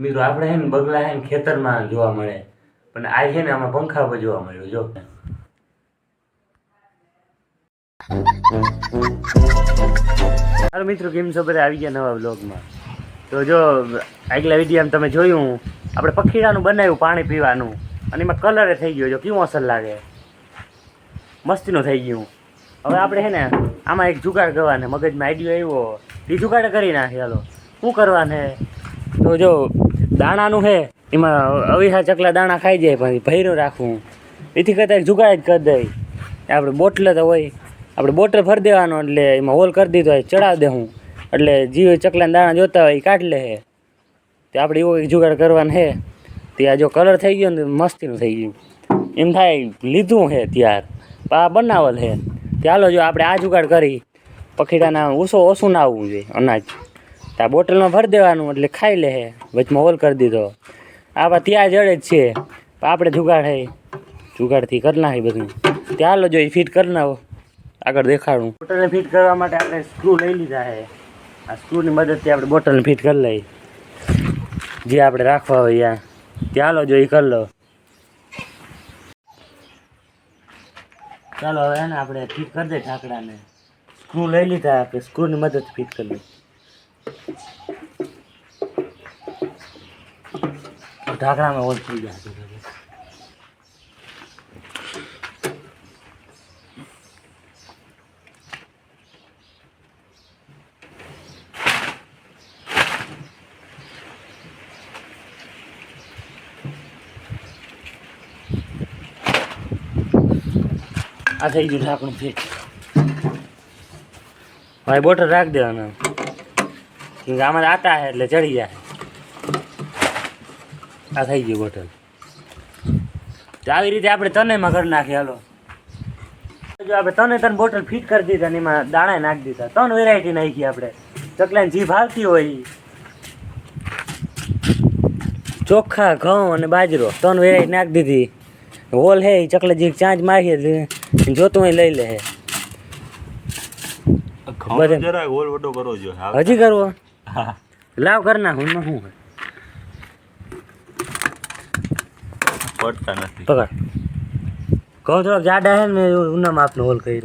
મિત્રો આપણે હે ને બગલા હે ને ખેતરમાં જોવા મળે. પણ આ છે ને આમાં પંખા પર જોવા મળ્યું, જો. હાલો મિત્રો, કેમ છો બધા? આવી ગયા નવા બ્લોગમાં તો જો, આગલા વિડીયામાં તમે જોયું, આપણે પખીડાનું બનાવ્યું પાણી પીવાનું. અને એમાં કલરે થઈ ગયો, જો, કેવું અસર લાગે? મસ્તીનું થઈ ગયું. હવે આપણે છે ને, આમાં એક જુગાડ કરવાને. મગજમાં આઈડિયો આવ્યો. એ જુગાડ કરી નાખે, હાલો. શું કરવાને તો જો દાણાનું હે, એમાં અવિહા ચકલા દાણા ખાઈ જાય પણ ભૈરું રાખવું એથી કરતાં જુગાડ જ કરી દઈ. આપણે બોટલ તો હોય આપણે બોટલ ભરી દેવાનો, એટલે એમાં હોલ કરી દીધો હોય, ચડાવી દેવું એટલે જીવ ચકલાના દાણા જોતા હોય એ કાઢ લે હે. તે આપણે એવો જુગાડ કરવાનો હે. આ જો કલર થઈ ગયો ને મસ્તીનું થઈ ગયું. એમ થાય, લીધું હે ત્યાર. આ બનાવલ હે. ચાલો જો આપણે આ જુગાડ કરી. પખીડાના ઓછો ઓછું ના આવવું જોઈએ, અનાજ. આ બોટલમાં ભરી દેવાનું એટલે ખાઈ લે હે. વચમાં હોલ કરી દીધો. આવા ત્યાં જડે જ છે. પણ આપણે જુગાડ હે. જુગાડથી કરી નાખી બધું. ત્યાં જો એ ફિટ કરી નાખો. આગળ દેખાડું. બોટલને ફિટ કરવા માટે આપણે સ્ક્રૂ લઈ લીધા છે આ સ્ક્રૂની મદદથી આપણે બોટલને ફિટ કરી લઈ જે આપણે રાખવા હોય ત્યાં ચાલો જો એ કરી લો. ચાલો હવે ને આપણે ફિટ કરી દઈએ ઢાંકડાને સ્ક્રૂ લઈ લીધા આપણે સ્ક્રૂની મદદથી ફિટ કરી લઈએ ઢાંકણામાં હોલ થઈ ગયા આ થઈ ગયું ઢાંકણું ફિટ ભાઈ બોટર રાખી દેવાના. કે આમાં આટા છે એટલે ચડી જાય. આ થઈ ગયું બોટલ તો આવી રીતે આપણે તનેમાં કરી નાખીએ હાલો. જો આપણે તને તને બોટલ ફિટ કરી દીધા ને એમાં દાણા નાખી દીધા. ત્રણ વેરાયટી નાખી આપણે. ચકલાની જીભ આવતી હોય. ચોખા ઘઉં અને બાજરો. ત્રણ વેરાયટી નાખી દીધી. હોલ હે ચકલા જીભ ચાંચ મારીએ જોતું હોય લઈ લે હજી કરવો? લાવ કર નાખ હું શું હોય. પડતા નથી. પકડ. કહું થોડોક જાડા હે ને ઉના માપનો હોલ કરી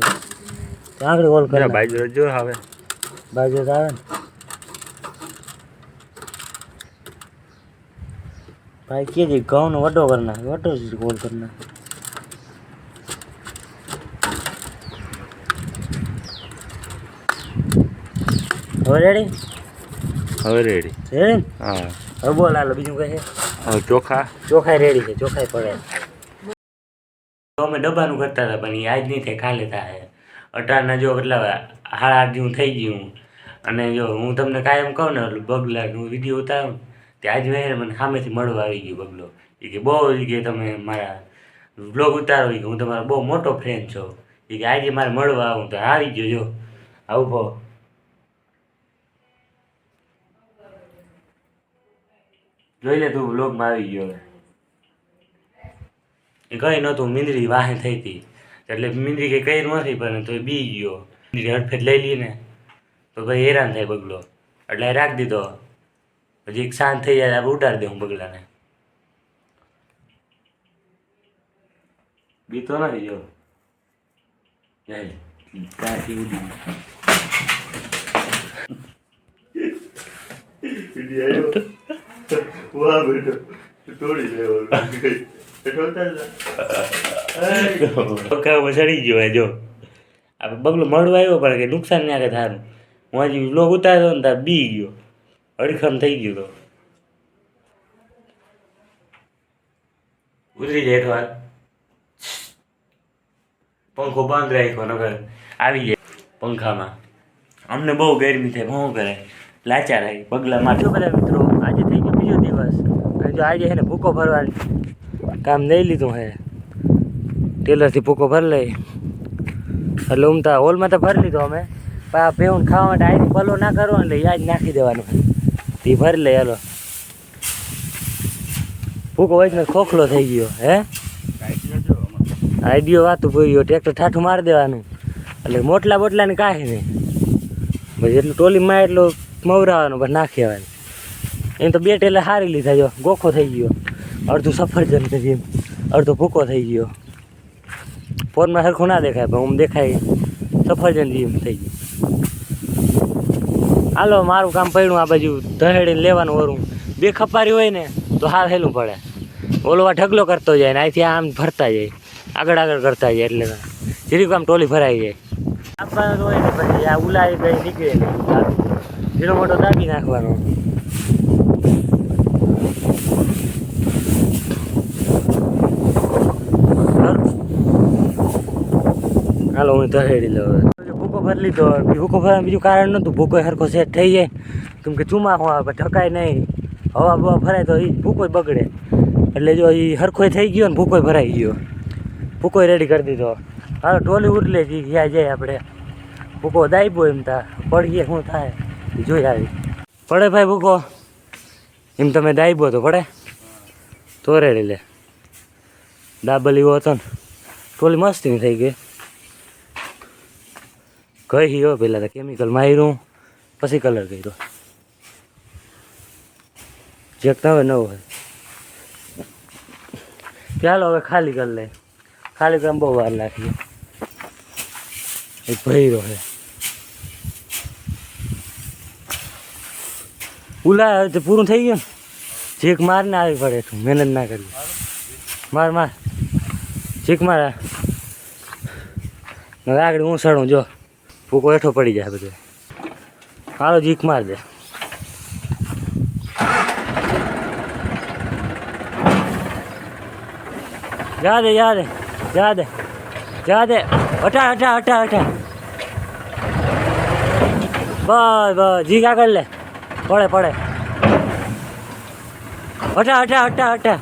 ત્યાં આગળ હોલ કરી બાજુ જો હવે. બાજુ આવે ને. ભાઈ કે છે ઘઉંનો વડો કરી નાખ. વડો જ હોલ કરી નાખ. હવે રેડી? હવે રેડી રેડી હા. હવે બોલ હાલો બીજું કઈ છે? ચોખા. ચોખાઈ રેડી છે ચોખાઈ પડે. તો અમે ડબ્બાનું કરતા હતા પણ એ આજ નહીં થાય કાલે થાય. અઢારના જો એટલા હાડા જેવું થઈ ગયું. અને જો હું તમને કાયમ કહું ને ઓલું બગલાનું વીડિયો ઉતારું તે આજ મેં મને સામેથી મળવા આવી ગયો બગલો. એ કે બહુ એ કે તમે મારા બ્લોગ ઉતારો ઈ કે હું તમારો બહુ મોટો ફ્રેન્ડ છો. એ કે આજે મારે મળવા આવું તો આવી ગયો જો. આવું ઊભો જોઈ લે તું બ્લોગમાં આવી ગયો. એ કઈ નહોતું, મીંદડી વાહે થઈ હતી. એટલે મીંદડી કંઈ કઈ નથી પણ તો એ બી ગયો. મીંદડી હડફેટ લઈ લઈને તો ભાઈ હેરાન થાય બગલો. એટલે રાખી દીધો. પછી શાંત થઈ જાય, આપણે ઉતારી દઉં બગલાને. બીતો નથી જો ત્યાંથી ઉડી વાહ બેટો તોડી ગયો હે જો. આપણે બગલો મળવા આવ્યો પણ કે નુકસાન ના કે થારું. હું હજી લોક ઉતાર્યો ને તાર બી ગયો. અડખમ થઈ ગયો તો. ઉતરી જાય વાર પંખો બંધ રાખ્યો નગર આવી જાય પંખામાં. અમને બહુ ગરમી થાય શું કરે? લાચાર આવી. પગલા માટે બધા મિત્રો, આજે થઈ ગયો. જો આજે છે ને ભૂકો ભરવાનું. કામ લઈ લીધું હે. ટેલરથી ભૂકો ભરી લઈ એટલે ઉમતા હોલમાં તો ભરી લીધો અમે. આ ભેહું ખાવા માટે આની પલો ના કરવો એટલે યાદ નાખી દેવાનું તે ભરી લઈ હાલો. ભૂકો વચમાં ખોખલો થઈ ગયો, હે? આઈડિયો વાતું ગયો, ટ્રેક્ટર ઠાઠું મારી દેવાનું. એટલે મોટલા બોટલાની કાંઈ નહીં. પછી એટલું ટોલીમાં એટલું મવરાવાનું, બસ નાખી આવવાનું એમ તો બે ટેલા હારી લીધા જો, ગોખો થઈ ગયો. અડધું સફરજન જેમ, અડધો ભૂકો થઈ ગયો. ફોનમાં સરખું ના દેખાય, પણ આમ દેખાય સફરજન જેમ થઈ ગયું. હાલો, મારું કામ પડ્યું આ બાજુ દહેડીને લેવાનું વરું. બે ખપારી હોય ને, તો હાર હેલું પડે. ઓલો ઢગલો કરતો જાય ને અહીંથી આમ ભરતા જાય. આગળ આગળ કરતા જાય, એટલે જીરીક આમ ટોલી ભરાઈ જાય. આપવાનું હોય ને, પછી આ ઉલાઈ ગઈ, નીકળે ઝીરો મોટો દાબી નાખવાનો. હાલો, હું ધહેડી લઉં ભૂકો ભરી લીધો ભૂકો ભરવાનું બીજું કારણ નહોતું. ભૂકો સરખો સેટ થઈ જાય. કેમ કે ચુમાખો આવે ઠકાય નહીં. હવા બવા ભરાય તો એ ભૂકો બગડે. એટલે જો એ સરખો થઈ ગયો ને ભૂકો ભરાઈ ગયો. ભૂકો રેડી કરી દીધો. હાલો ટોલી ઉરલે જી, જ્યાં જાય આપણે. ભૂકો દાઈબો એમ તા. પડીએ શું થાય. જોઈ આવી. પડે ભાઈ ભૂકો? એમ તમે દાઈબો તો પડે. તો રેડી લે. દાબલ એવો હતો ને. ટોલી મસ્તી થઈ ગઈ. કહી હો પેલા તો કેમિકલ માર્યું, પછી કલર કર્યો. ચેક હોય નવું. હોય ચાલો હવે ખાલી કરી લે. ખાલી કરવા બહુ વાર લાગી. એક ભૈરો છે ઉલા પૂરું થઈ ગયું ને? ચેક મારને આવી પડે તું મહેનત ના કરી માર માર. ચીક મારા. આગળ હું સડું જો. ભૂકો હેઠો પડી જાય બધે હાલો જીક માર દે જા દે જા દે જા દે જા દે હટા હટા હટા હટા બસ બસ જીક આગળ લે પડે પડે હટા હટા હટા હટા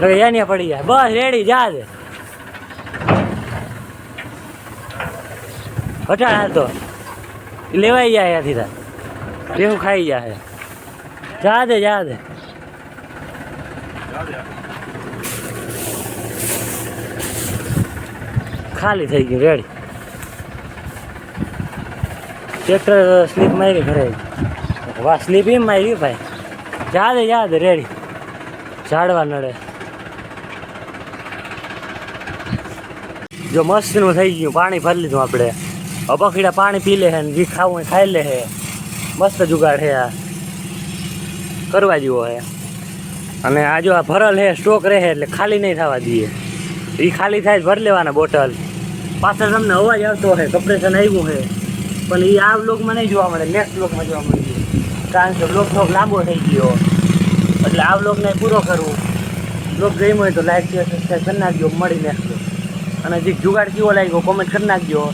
લગે યાની પડી જાય બસ રેડી જા દે હટા હાલ તો. લેવાઈ જાય ત્યાંથી તાર. બેહું ખાઈ જાય જા દે જા દે. ખાલી થઈ ગયું રેડી ટ્રેક્ટર સ્લીપ મારી ઘરે વાહ સ્લીપ એમ મારી ભાઈ. જા દે જા દે રેડી ઝાડવા નડે. જો મસ્તનું થઈ ગયું, પાણી ભરી લીધું આપણે. અપખીડા પાણી પી લે હે ને જે ખાવું હોય ખાઈ લે હે. મસ્ત જુગાડ છે આ. કરવા જેવો હે. અને આ જો આ ભરલ હે, સ્ટોક રહે એટલે ખાલી નહીં થવા દઈએ. એ ખાલી થાય ભરી લેવાના બોટલ. પાછળ તમને અવાજ આવતો હોય કમ્પ્રેશન આવ્યું છે પણ એ આ બ્લોગમાં નહીં જોવા મળે નેક્સ્ટ બ્લોગમાં જોવા મળે. કારણ કે બ્લોગ થોડોક લાંબો થઈ ગયો. એટલે આ બ્લોગને પૂરો કરવું બ્લોગ ગમ્યો હોય તો લાઈક સબસ્ક્રાઈબ કરી નાખજો. મળી નેક્સ્ટ અને જે જુગાડ કેવો લાગ્યો કોમેન્ટ કરી નાખજો.